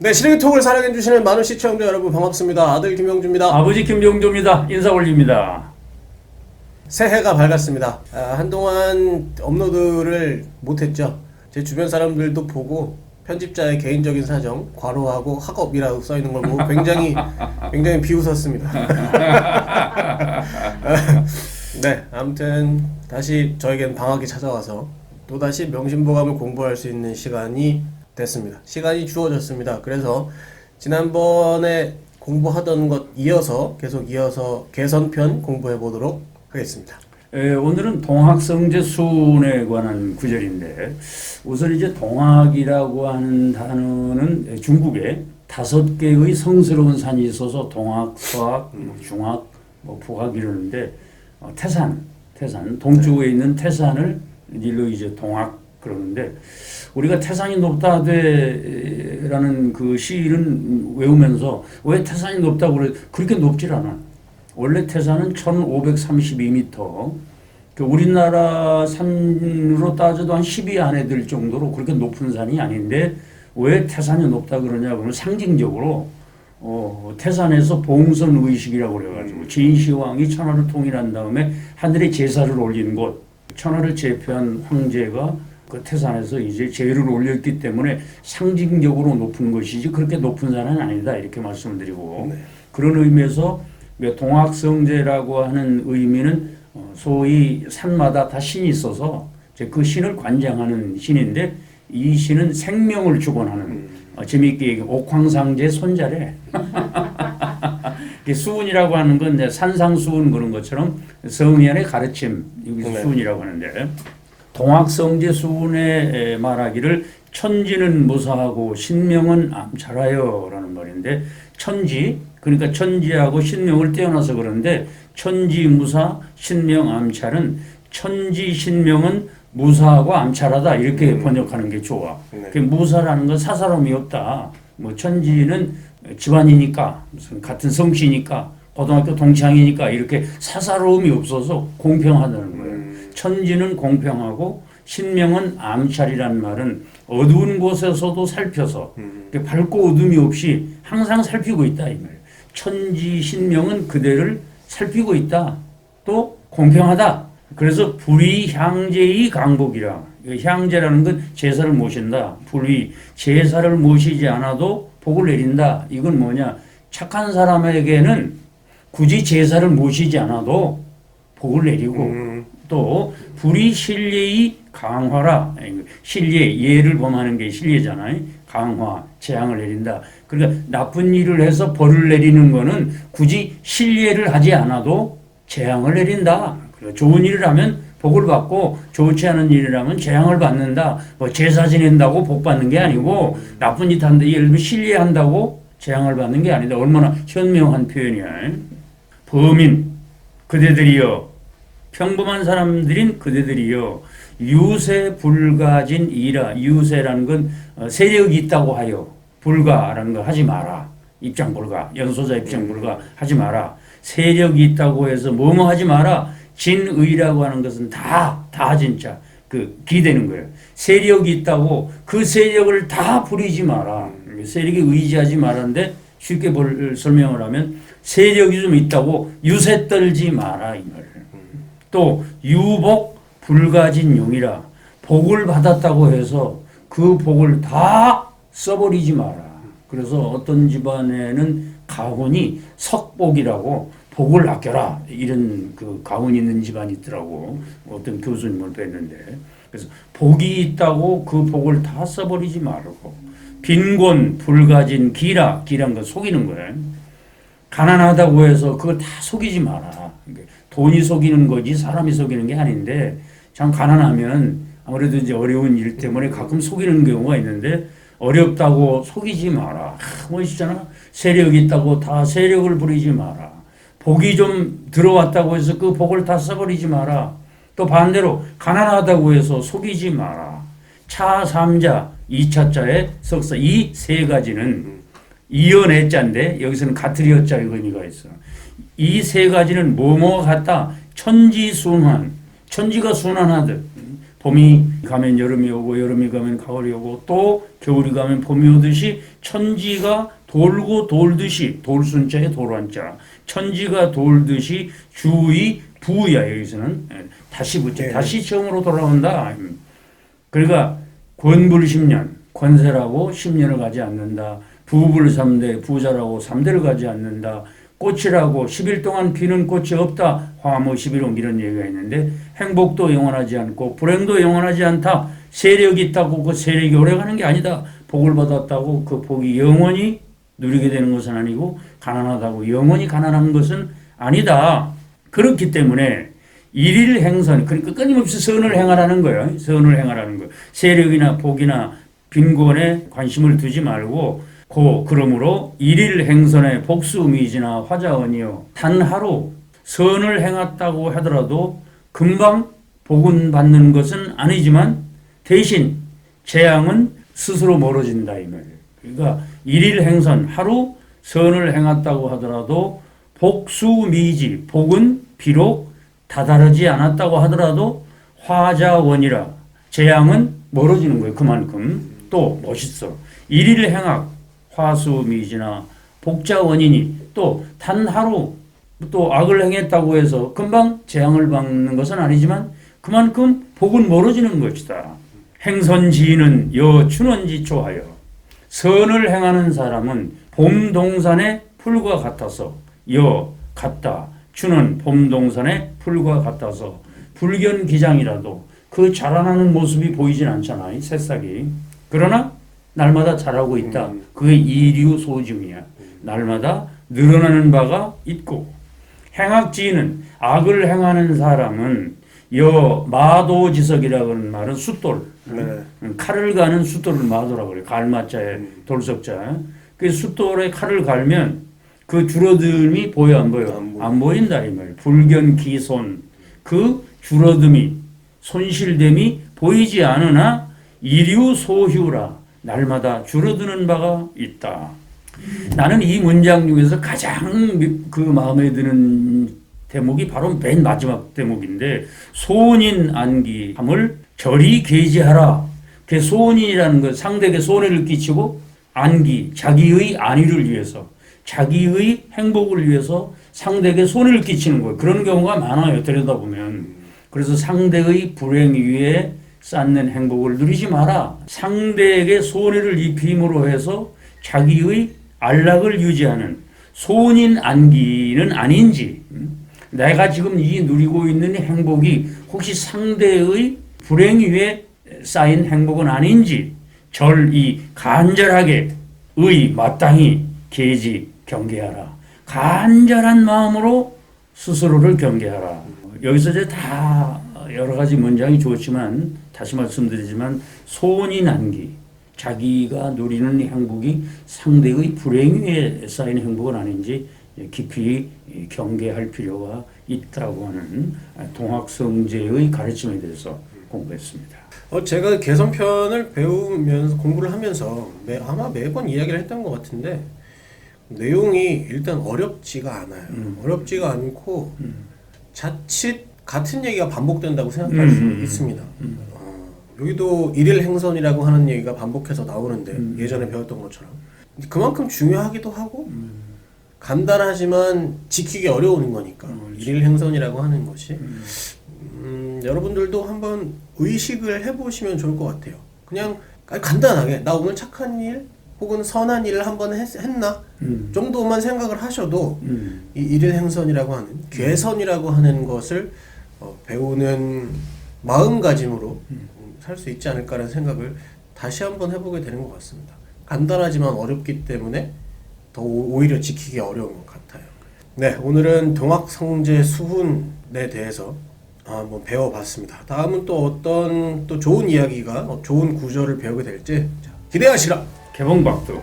네, 시리톡을 사랑해주시는 많은 시청자 여러분 반갑습니다. 아들 김영주입니다. 아버지 김종조입니다. 인사 올립니다. 새해가 밝았습니다. 아, 한동안 업로드를 못했죠. 제 주변 사람들도 보고 편집자의 개인적인 사정, 과로하고 학업이라고 써 있는 걸 보고 굉장히 굉장히 비웃었습니다. 네, 아무튼 다시 저에겐 방학이 찾아와서 또 다시 명심보감을 공부할 수 있는 시간이 됐습니다. 시간이 주어졌습니다. 그래서 지난번에 공부하던 것 이어서 계속 이어서 개선편 공부해 보도록 하겠습니다. 에, 오늘은 동학성제 수운에 관한 구절인데 우선 이제 동학이라고 하는 단어는 중국에 다섯 개의 성스러운 산이 있어서 동학, 서학, 뭐 중학, 뭐 북학 이러는데 어, 태산, 태산 동쪽에 있는 태산을 일로 이제 동학 그러는데 우리가 태산이 높다되라는 그 시를 외우면서 왜 태산이 높다고 그래 그렇게 높질 않아. 원래 태산은 1532m. 그 우리나라 산으로 따져도 한 10위 안에 들 정도로 그렇게 높은 산이 아닌데 왜 태산이 높다 그러냐 그러면 상징적으로 어, 태산에서 봉선 의식이라고 그래가지고 진시황이 천하를 통일한 다음에 하늘에 제사를 올린 곳 천하를 제패한 황제가 그 태산에서 이제 제를 올렸기 때문에 상징적으로 높은 것이지 그렇게 높은 산은 아니다 이렇게 말씀을 드리고. 그런 의미에서 그 동학성제라고 하는 의미는 어, 소위 산마다 다 신이 있어서 그 신을 관장하는 신인데 이 신은 생명을 주관하는 어, 재미있게 옥황상제 손자래. 수운이라고 하는 건 산상수운 그런 것처럼 성현의 가르침 여기서 네. 수운이라고 하는데 동학성제 수운에 말하기를 천지는 무사하고 신명은 암찰하여라는 말인데 천지 그러니까 천지하고 신명을 떼어놔서 그런데 천지 무사 신명 암찰은 천지 신명은 무사하고 암찰하다 이렇게 번역하는 게 좋아. 네. 그 무사라는 건 사사로움이 없다. 뭐 천지는 집안이니까 무슨 같은 성씨니까 고등학교 동창이니까 이렇게 사사로움이 없어서 공평하다는 거예요. 천지는 공평하고 신명은 암찰이란 말은 어두운 곳에서도 살펴서 이렇게 밝고 어둠이 없이 항상 살피고 있다 이 말이에요. 천지 신명은 그대를 살피고 있다. 또 공평하다. 그래서 불의 향제의 강복이라. 이 향제라는 건 제사를 모신다. 불의 제사를 모시지 않아도 복을 내린다. 이건 뭐냐? 착한 사람에게는 굳이 제사를 모시지 않아도 복을 내리고 음. 또 불의 신뢰의 강화라 신뢰 예를 범하는 게 신뢰잖아요. 강화 재앙을 내린다. 그러니까 나쁜 일을 해서 벌을 내리는 거는 굳이 신뢰를 하지 않아도 재앙을 내린다. 그리고 좋은 일을 하면 복을 받고 좋지 않은 일을 하면 재앙을 받는다. 뭐 제사 지낸다고 복 받는 게 아니고 나쁜 짓 한다. 예를 들면 신뢰한다고 재앙을 받는 게 아니다. 얼마나 현명한 표현이야. 범인 그대들이여 평범한 사람들인 그대들이여 유세 불가진 이라 유세라는 건 어, 세력이 있다고 하여 불가라는 거 하지 마라. 입장 불가 연소자 입장 불가 하지 마라. 세력이 있다고 해서 뭐뭐 하지 마라. 진의라고 하는 것은 다다 진짜 그 기대는 거예요. 세력이 있다고 그 세력을 다 부리지 마라. 세력에 의지하지 말았는데 쉽게 볼- 설명을 하면 세력이 좀 있다고 유세 떨지 마라 이 말이에요. 또 유복 불가진 용이라 복을 받았다고 해서 그 복을 다 써버리지 마라. 그래서 어떤 집안에는 가훈이 석복이라고 복을 아껴라 이런 그 가훈이 있는 집안이 있더라고 어떤 교수님을 뵀는데 그래서 복이 있다고 그 복을 다 써버리지 말고 빈곤 불가진 기라 기란 거 속이는 거예요. 가난하다고 해서 그거 다 속이지 마라. 돈이 속이는 거지 사람이 속이는 게 아닌데 참 가난하면 아무래도 이제 어려운 일 때문에 가끔 속이는 경우가 있는데 어렵다고 속이지 마라. 아, 멋있잖아. 세력이 있다고 다 세력을 부리지 마라. 복이 좀 들어왔다고 해서 그 복을 다 써버리지 마라. 또 반대로 가난하다고 해서 속이지 마라. 차 3자, 2차자의 석사 이 세 가지는 이연의 자인데 여기서는 가트리어 자의 의미가 있어. 이 세 가지는 뭐뭐 같다. 천지순환. 천지가 순환하듯 봄이 가면 여름이 오고 여름이 가면 가을이 오고 또 겨울이 가면 봄이 오듯이 천지가 돌고 돌듯이 돌순자에 돌한자 천지가 돌듯이 주의 부야 여기서는 예, 다시 붙여 네. 다시 처음으로 돌아온다. 음. 그러니까 권불 10년 권세라고 10년을 가지 않는다. 부불 3대 부자라고 3대를 가지 않는다. 꽃이라고 10일 동안 피는 꽃이 없다. 화모 11호 이런 얘기가 있는데 행복도 영원하지 않고 불행도 영원하지 않다. 세력이 있다고 그 세력이 오래가는 게 아니다. 복을 받았다고 그 복이 영원히 누리게 되는 것은 아니고 가난하다고 영원히 가난한 것은 아니다. 그렇기 때문에 일일 행선 그러니까 끊임없이 선을 행하라는 거예요. 선을 행하라는 거예요. 세력이나 복이나 빈곤에 관심을 두지 말고 고 그러므로 일일 행선의 복수미지나 화자원이요 단 하루 선을 행했다고 하더라도 금방 복은 받는 것은 아니지만 대신 재앙은 스스로 멀어진다 이 말이에요. 그러니까 일일 행선 하루 선을 행했다고 하더라도 복수미지 복은 비록 다다르지 않았다고 하더라도 화자원이라 재앙은 멀어지는 거예요. 그만큼 또 멋있어. 일일 행악 화수미지나 복자원이니 또단 하루 또 악을 행했다고 해서 금방 재앙을 받는 것은 아니지만 그만큼 복은 멀어지는 것이다. 행선지는 여춘원지초하여 선을 행하는 사람은 봄동산의 풀과 같아서 여 같다. 추는 봄동산의 풀과 같아서 불견기장이라도 그 자라나는 모습이 보이진 않잖아요. 새싹이. 그러나 날마다 자라고 있다. 그게 이류소증이야. 날마다 늘어나는 바가 있고 행악지는 악을 행하는 사람은 여 마도지석이라고 하는 말은 숫돌 네. 음, 칼을 가는 숫돌을 마도라고 그래요. 갈마자에 돌석자. 그 숫돌에 칼을 갈면 그 줄어듦이 보여 안 보여? 안. 안 보인다 이 말. 불견 기손 그 줄어듦이 손실됨이 보이지 않으나 이류 소휴라 날마다 줄어드는 바가 있다. 나는 이 문장 중에서 가장 미- 그 마음에 드는 대목이 바로 맨 마지막 대목인데 소원인 안기함을 절이 계지하라. 그 소원이라는 것 상대에게 손해를 끼치고 안기 자기의 안위를 위해서 자기의 행복을 위해서 상대에게 손해를 끼치는 거예요. 그런 경우가 많아요. 들여다보면. 그래서 상대의 불행 위에 쌓는 행복을 누리지 마라. 상대에게 손해를 입힘으로 해서 자기의 안락을 유지하는 소원인 안기는 아닌지, 음? 내가 지금 이 누리고 있는 행복이 혹시 상대의 불행 위에 쌓인 행복은 아닌지, 절 이 간절하게 의 마땅히 계지 경계하라. 간절한 마음으로 스스로를 경계하라. 여기서 이제 다 여러 가지 문장이 좋지만 다시 말씀드리지만 소원이 난기 자기가 누리는 행복이 상대의 불행 위에 쌓인 행복은 아닌지 깊이 경계할 필요가 있다고 하는 동학성제의 가르침에 대해서 공부했습니다. 어, 제가 개선편을 배우면서 공부를 하면서 매, 아마 매번 이야기를 했던 것 같은데 내용이 일단 어렵지가 않아요. 음. 어렵지가 않고 자칫 같은 얘기가 반복된다고 생각할 수 음, 음, 있습니다. 어, 여기도 일일 행선이라고 하는 얘기가 반복해서 나오는데 음. 예전에 배웠던 것처럼 그만큼 중요하기도 하고 음. 간단하지만 지키기 어려운 거니까 음, 일일 행선이라고 하는 것이 음, 여러분들도 한번 의식을 해보시면 좋을 것 같아요. 그냥 간단하게 나 오늘 착한 일 혹은 선한 일을 한번 했, 했나 음. 정도만 생각을 하셔도 음. 이 일일 행선이라고 하는 괴선이라고 하는 것을 어, 배우는 마음가짐으로 음. 살수 있지 않을까라는 생각을 다시 한번 해보게 되는 것 같습니다. 간단하지만 어렵기 때문에 더 오- 오히려 지키기 어려운 것 같아요. 네, 오늘은 동학성제 수훈에 대해서 한번 배워봤습니다. 다음은 또 어떤 또 좋은 이야기가 어, 좋은 구절을 배우게 될지 자, 기대하시라. 개봉박도